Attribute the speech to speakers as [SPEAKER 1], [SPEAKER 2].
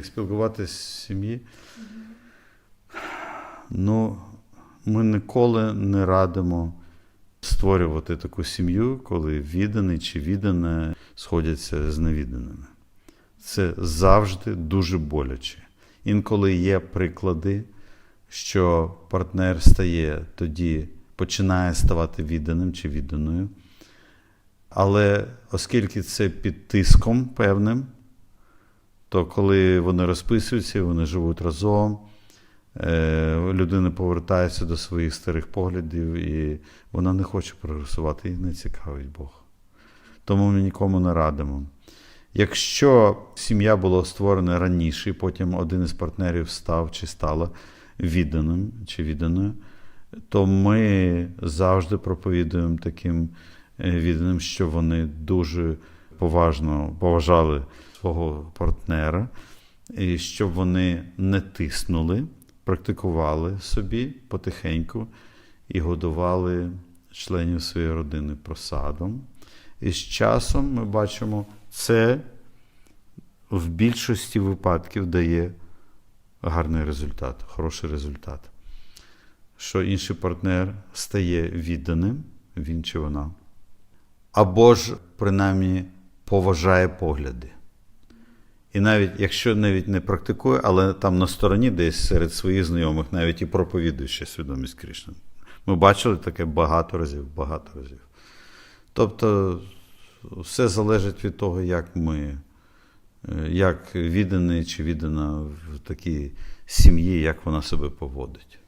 [SPEAKER 1] Як спілкуватися з сім'ї? Ну, ми ніколи не радимо створювати таку сім'ю, коли відданий чи віддане сходяться з невідданими. Це завжди дуже боляче. Інколи є приклади, що партнер стає тоді, починає ставати відданим чи відданою. Але оскільки це під тиском певним, то коли вони розписуються, вони живуть разом, е, людина повертається до своїх старих поглядів, і вона не хоче прогресувати, її не цікавить Бог. Тому ми нікому не радимо. Якщо сім'я була створена раніше, і потім один із партнерів став чи стала відданим чи відданою, то ми завжди проповідуємо таким е, відданим, що вони дуже поважно поважали свого партнера, і щоб вони не тиснули, практикували собі потихеньку і годували членів своєї родини просадом. І з часом ми бачимо, це в більшості випадків дає гарний результат, хороший результат. Що інший партнер стає відданим, він чи вона, або ж принаймні поважає погляди. І навіть якщо навіть не практикує, але там на стороні десь серед своїх знайомих навіть і проповідує ще свідомість Кришни. Ми бачили таке багато разів, багато разів. Тобто все залежить від того, як ми, е, як відданий чи віддана в такій сім'ї, як вона себе поводить.